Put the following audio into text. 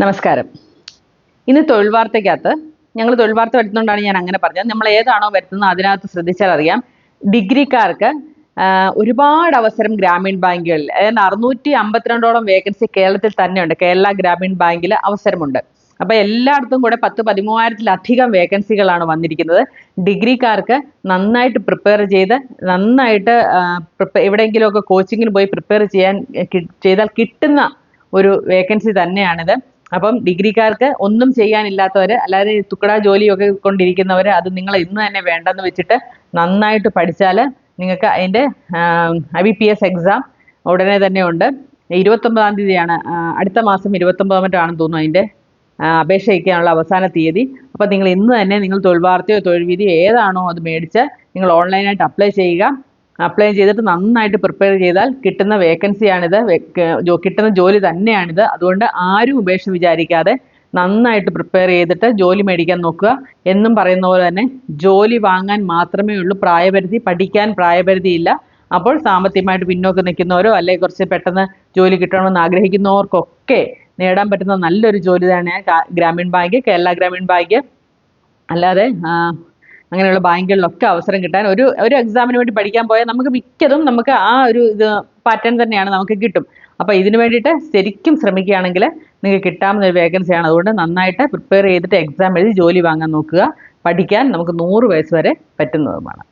നമസ്കാരം. ഇന്ന് തൊഴിൽ വാർത്തയ്ക്കകത്ത് ഞങ്ങൾ തൊഴിൽ വാർത്ത വരുത്തുന്നതുകൊണ്ടാണ് ഞാൻ അങ്ങനെ പറഞ്ഞത്. നമ്മൾ ഏതാണോ വരുത്തുന്നത് അതിനകത്ത് ശ്രദ്ധിച്ചാൽ അറിയാം. ഡിഗ്രിക്കാർക്ക് ഒരുപാട് അവസരം ഗ്രാമീൺ ബാങ്കുകളിൽ. അതായത് അറുന്നൂറ്റി അമ്പത്തിരണ്ടോളം വേക്കൻസി കേരളത്തിൽ തന്നെയുണ്ട്. കേരള ഗ്രാമീൺ ബാങ്കിൽ അവസരമുണ്ട്. അപ്പൊ എല്ലായിടത്തും കൂടെ പത്ത് പതിമൂവായിരത്തിലധികം വേക്കൻസികളാണ് വന്നിരിക്കുന്നത്. ഡിഗ്രിക്കാർക്ക് നന്നായിട്ട് പ്രിപ്പയർ ചെയ്ത് നന്നായിട്ട് എവിടെയെങ്കിലുമൊക്കെ കോച്ചിങ്ങിന് പോയി പ്രിപ്പയർ ചെയ്യാൻ ചെയ്താൽ കിട്ടുന്ന ഒരു വേക്കൻസി തന്നെയാണിത്. അപ്പം ഡിഗ്രിക്കാർക്ക് ഒന്നും ചെയ്യാനില്ലാത്തവർ അല്ലാതെ തുക്കട ജോലിയൊക്കെ കൊണ്ടിരിക്കുന്നവർ അത് നിങ്ങൾ ഇന്ന് തന്നെ വേണ്ടെന്ന് വെച്ചിട്ട് നന്നായിട്ട് പഠിച്ചാൽ നിങ്ങൾക്ക് അതിന്റെ I B P S exam ഉടനെ തന്നെ ഉണ്ട്. ഇരുപത്തൊമ്പതാം തീയതിയാണ് അടുത്ത മാസം ഇരുപത്തൊമ്പതാം മറ്റാണെന്ന് തോന്നുന്നു അതിന്റെ അപേക്ഷയ്ക്കാനുള്ള അവസാന തീയതി. അപ്പോൾ നിങ്ങൾ ഇന്ന് തന്നെ നിങ്ങൾ തൊഴിൽ വാർത്തയോ തൊഴിൽ ഏതാണോ അത് മേടിച്ച് നിങ്ങൾ ഓൺലൈനായിട്ട് അപ്ലൈ ചെയ്യുക. അപ്ലൈ ചെയ്തിട്ട് നന്നായിട്ട് പ്രിപ്പയർ ചെയ്താൽ കിട്ടുന്ന വേക്കൻസിയാണിത് കിട്ടുന്ന ജോലി തന്നെയാണിത്. അതുകൊണ്ട് ആരും ഉപേക്ഷ വിചാരിക്കാതെ നന്നായിട്ട് പ്രിപ്പയർ ചെയ്തിട്ട് ജോലി മേടിക്കാൻ നോക്കുക. എന്നും പറയുന്ന പോലെ തന്നെ ജോലി വാങ്ങാൻ മാത്രമേ ഉള്ളൂ. പ്രായപരിധി പഠിക്കാൻ പ്രായപരിധിയില്ല അപ്പോൾ സാമ്പത്തികമായിട്ട് പിന്നോക്കം നിൽക്കുന്നവരോ അല്ലെങ്കിൽ കുറച്ച് പെട്ടെന്ന് ജോലി കിട്ടണമെന്ന് ആഗ്രഹിക്കുന്നവർക്കൊക്കെ നേടാൻ പറ്റുന്ന നല്ലൊരു ജോലി തന്നെയാണ് ഗ്രാമീൺ ബാങ്ക് കേരള ഗ്രാമീൺ ബാങ്ക്. അല്ലാതെ അങ്ങനെയുള്ള ബാങ്കുകളിലൊക്കെ അവസരം കിട്ടാൻ ഒരു ഒരു എക്സാമിന് വേണ്ടി പഠിക്കാൻ പോയാൽ നമുക്ക് മിക്കതും നമുക്ക് ആ ഒരു ഇത് പാറ്റേൺ തന്നെയാണ് നമുക്ക് കിട്ടും. അപ്പോൾ ഇതിനു വേണ്ടിയിട്ട് ശരിക്കും ശ്രമിക്കുകയാണെങ്കിൽ നിങ്ങൾക്ക് കിട്ടാവുന്ന ഒരു വേക്കൻസിയാണ് അതുകൊണ്ട് നന്നായിട്ട് പ്രിപ്പയർ ചെയ്തിട്ട് എക്സാം എഴുതി ജോലി വാങ്ങാൻ നോക്കുക. പഠിക്കാൻ നമുക്ക് നൂറ് വയസ്സ് വരെ പറ്റുന്നതുമാണ്.